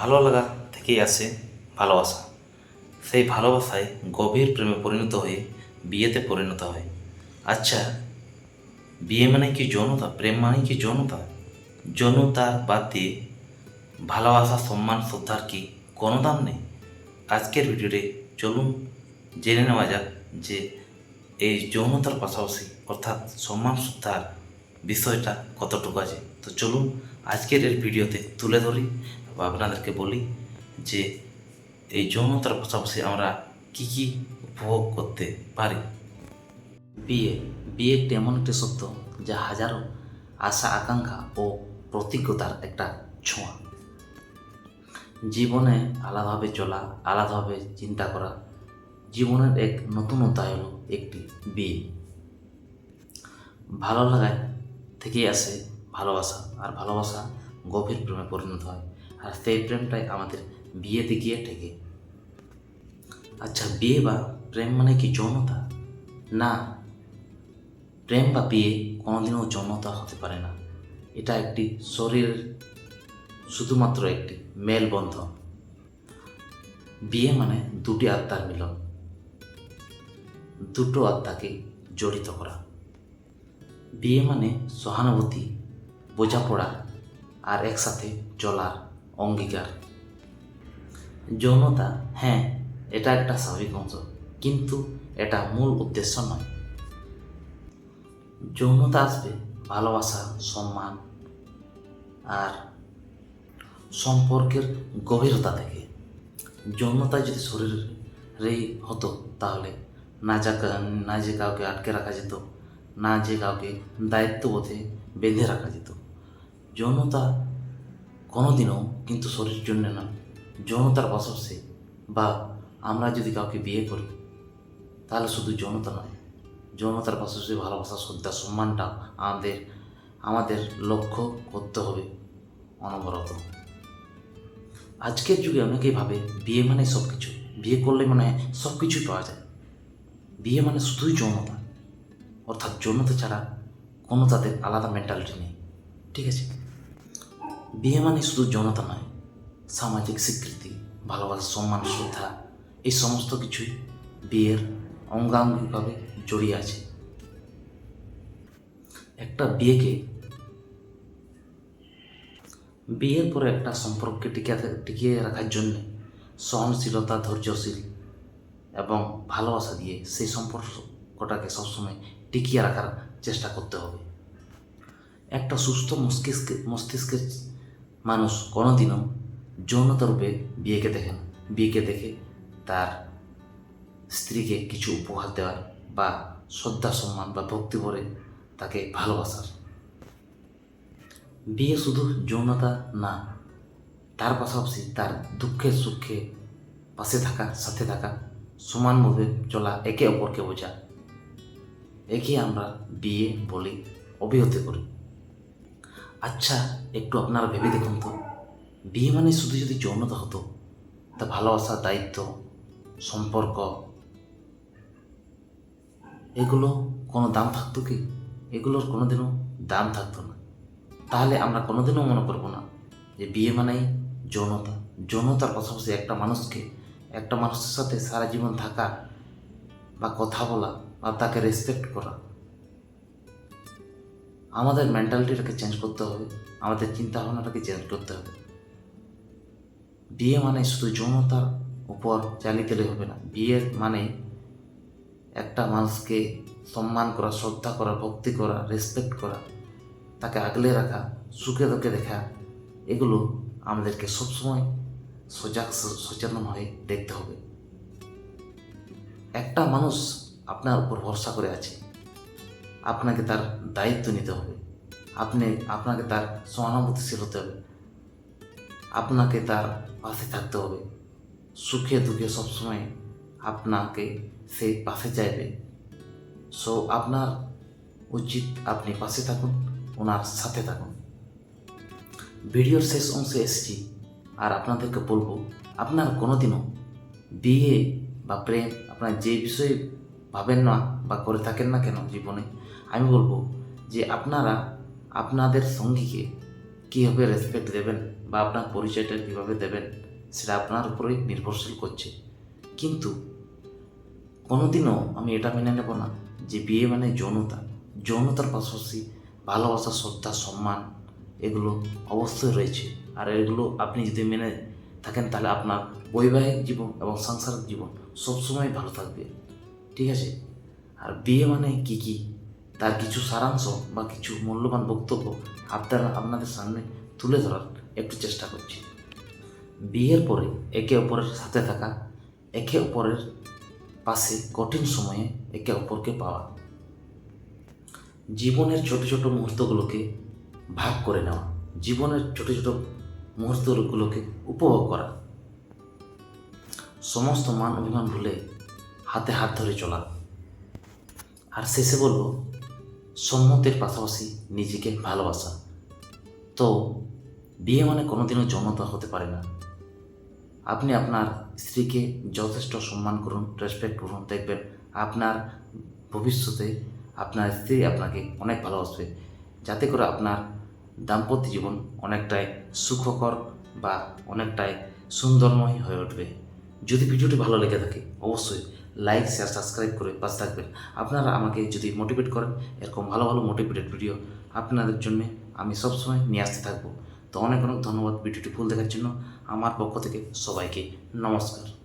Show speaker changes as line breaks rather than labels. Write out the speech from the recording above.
ভালো লাগা থেকেই আসে ভালোবাসা। সেই ভালোবাসায় গভীর প্রেমে পরিণত হয়ে বিয়েতে পরিণত হয়। আচ্ছা বিয়ে মানে কি যৌনতা? প্রেম মানে কি যৌনতা? যৌনতা বাদ দিয়ে ভালোবাসা, সম্মান, শ্রদ্ধার কি কোনো দাম নেই? আজকের ভিডিওতে চলুন জেনে নেওয়া যাক যে এই যৌনতার পাশাপাশি অর্থাৎ সম্মান, শ্রদ্ধার বিষয়টা কতটুকু আছে। তো চলুন আজকের এর ভিডিওতে তুলে ধরি। বা আপনাদেরকে বলি যে এই যৌনতার পাশাপাশি আমরা কি কি উপভোগ করতে পারি? বিয়ে বিয়ে একটি এমন একটি শব্দ যা হাজারো আশা, আকাঙ্ক্ষা ও প্রতিজ্ঞতার একটা ছোঁয়া। জীবনে আলাদাভাবে চলা, আলাদাভাবে চিন্তা করা জীবনের এক নতুন অধ্যায় হলো একটি বিয়ে। ভালো লাগায় থেকেই আসে ভালোবাসা, আর ভালোবাসা গভীর প্রেমে পরিণত হয়। আর সেই প্রেমটাই আমাদের বিয়েতে গিয়ে ঠেকে। আচ্ছা বিয়ে বা প্রেম মানে কি যৌনতা? না, প্রেম বা বিয়ে কোনোদিনও যৌনতা হতে পারে না। এটা একটি শরীরের শুধুমাত্র একটি মেলবন্ধন। বিয়ে মানে দুটি আত্মার মিলন। দুটো আত্মাকে জড়িত করা। বিয়ে মানে সহানুভূতি, বোঝাপড়া আর একসাথে চলার অঙ্গীকার। যৌনতা হ্যাঁ এটা একটা স্বাভাবিক অংশ, কিন্তু এটা মূল উদ্দেশ্য নয়। যৌনতা আসবে ভালোবাসা, সম্মান আর সম্পর্কের গভীরতা থেকে। যৌনতা যদি শরীরেই হতো তাহলে না যা না যে কাউকে আটকে রাখা যেত, না যে কাউকে দায়িত্ববোধে বেঁধে রাখা যেত। যৌনতা কোনোদিনও কিন্তু শরীর জন্য না। যৌনতার পাশাপাশি বা আমরা যদি কাউকে বিয়ে করি, তাহলে শুধু যৌনতা নয়, যৌনতার পাশাপাশি ভালোবাসা, শ্রদ্ধা, সম্মানটা আমাদের আমাদের লক্ষ্য করতে হবে অনবরত। আজকের যুগে অনেকেই ভাবে বিয়ে মানে সব কিছু বিয়ে করলে মানে সব কিছুই পাওয়া যায়। বিয়ে মানে শুধুই যৌনতা, অর্থাৎ যৌনতা ছাড়া কোনো তাদের আলাদা মেন্টালিটি নেই। ঠিক আছে? বিয়ে মানে শুধু জনতা নয়, সামাজিক স্বীকৃতি, ভালোবাসা, সম্মান, শ্রদ্ধা, এই সমস্ত কিছুই বিয়ের অঙ্গাঙ্গিভাবে জড়িয়ে আছে। একটা বিয়েকে বিয়ের পরে একটা সম্পর্ককে টিকে টিকিয়ে রাখার জন্য সহনশীলতা, ধৈর্যশীল এবং ভালোবাসা দিয়ে সেই সম্পর্কটাকে সবসময় টিকিয়ে রাখার চেষ্টা করতে হবে। একটা সুস্থ মস্তিষ্কে, মস্তিষ্কের মানুষ কোনোদিনও যৌনতা রূপে বিয়েকে দেখেন বিয়েকে দেখে তার স্ত্রীকে কিছু উপহার দেওয়ার বা শ্রদ্ধা, সম্মান বা ভক্তি ভরে তাকে ভালোবাসার। বিয়ে শুধু যৌনতা না, তার পাশাপাশি তার দুঃখে সুখে পাশে থাকা, সাথে থাকা সমানভাবে চলা একে অপরকে বোঝা। একে আমরা বিয়ে বলি, অভিহত করি। আচ্ছা একটু আপনারা ভেবে দেখুন তো। বিয়ে মানে শুধু যদি যৌনতা হতো, তা ভালোবাসা, দায়িত্ব, সম্পর্ক, এগুলো কোনো দাম থাকতো কি? এগুলোর কোনোদিনও দাম থাকতো না। তাহলে আমরা কোনোদিনও মনে করব না যে বিয়ে মানেই যৌনতা। যৌনতার পাশাপাশি একটা মানুষকে, একটা মানুষের সাথে সারা জীবন থাকা বা কথা বলা বা তাকে রেসপেক্ট করা আমাদের মেন্টালিটিটাকে চেঞ্জ করতে হবে, আমাদের চিন্তা ভাবনাটাকে চেঞ্জ করতে হবে। বিয়ে মানে শুধু যৌনতার উপর চালিয়ে দিলে হবে না। বিয়ে মানে একটা মানুষকে সম্মান করা, শ্রদ্ধা করা, ভক্তি করা রেসপেক্ট করা, তাকে আগলে রাখা, সুখে দুঃখে দেখা, এগুলো আমাদেরকে সবসময় সজাগ, সচেতন হয়ে দেখতে হবে। একটা মানুষ আপনার উপর ভরসা করে আছে। আপনাকে তার দায়িত্ব নিতে হবে। আপনি, আপনাকে তার সহানুভূতিশীল হতে হবে। আপনাকে তার পাশে থাকতে হবে। সুখে দুঃখে সবসময় আপনাকে সেই পাশে চাইবে। সো আপনার উচিত আপনি পাশে থাকুন, ওনার সাথে থাকুন। ভিডিওর শেষ অংশে এসেছি। আর আপনাদেরকে বলব, আপনার কোনোদিনও বিয়ে বা প্রেম, আপনার যে বিষয়ে ভাবেন না বা করে থাকেন না কেন জীবনে? আমি বলব যে আপনারা আপনাদের সঙ্গীকে কীভাবে রেসপেক্ট দেবেন বা আপনার পরিচয়টা কীভাবে দেবেন সেটা আপনার উপরেই নির্ভরশীল করছে। কিন্তু কোনোদিনও আমি এটা মেনে নেব না যে বিয়ে মানে যৌনতা। যৌনতার পাশাপাশি ভালোবাসা, শ্রদ্ধা, সম্মান এগুলো অবশ্যই রয়েছে। আর এগুলো আপনি যদি মেনে থাকেন তাহলে আপনার বৈবাহিক জীবন এবং সাংসারিক জীবন সবসময় ভালো থাকবে। ঠিক আছে? আর বিয়ে মানে কি কি? তার কিছু সারাংশ বা কিছু মূল্যবান বক্তব্য আপনারা আপনাদের সামনে তুলে ধরার একটু চেষ্টা করছি। বিয়ের পরে একে অপরের সাথে থাকা, একে অপরের পাশে কঠিন সময়ে একে অপরকে পাওয়া। জীবনের ছোট ছোট মুহূর্তগুলোকে ভাগ করে নেওয়া, জীবনের ছোট ছোট মুহূর্তগুলোকে উপভোগ করা। সমস্ত মান অভিমান ভুলে হাতে হাত ধরে চলা আর শেষে বলব সম্মতের পাশাপাশি নিজেকে ভালোবাসা। তো, বিয়ে মানে কোনোদিনও যৌনতা হতে পারে না। আপনি আপনার স্ত্রীকে যথেষ্ট সম্মান করুন রেসপেক্ট করুন, দেখবেন আপনার ভবিষ্যতে আপনার স্ত্রী আপনাকে অনেক ভালোবাসবে। যাতে করে আপনার দাম্পত্য জীবন অনেকটাই সুখকর বা অনেকটাই সুন্দরময় হয়ে উঠবে। যদি ভিডিওটি ভালো লেগে থাকে, অবশ্যই লাইক শেয়ার সাবস্ক্রাইব করে পাশে থাকবেন। আপনারা আমাকে যদি মোটিভেট করেন, এরকম ভালো ভালো মোটিভেটেড ভিডিও আপনাদের জন্য আমি সবসময় নিয়ে আসতে থাকব। তো অনেক অনেক ধন্যবাদ ভিডিওটি ফুল দেখার জন্য। আমার পক্ষ থেকে সবাইকে নমস্কার।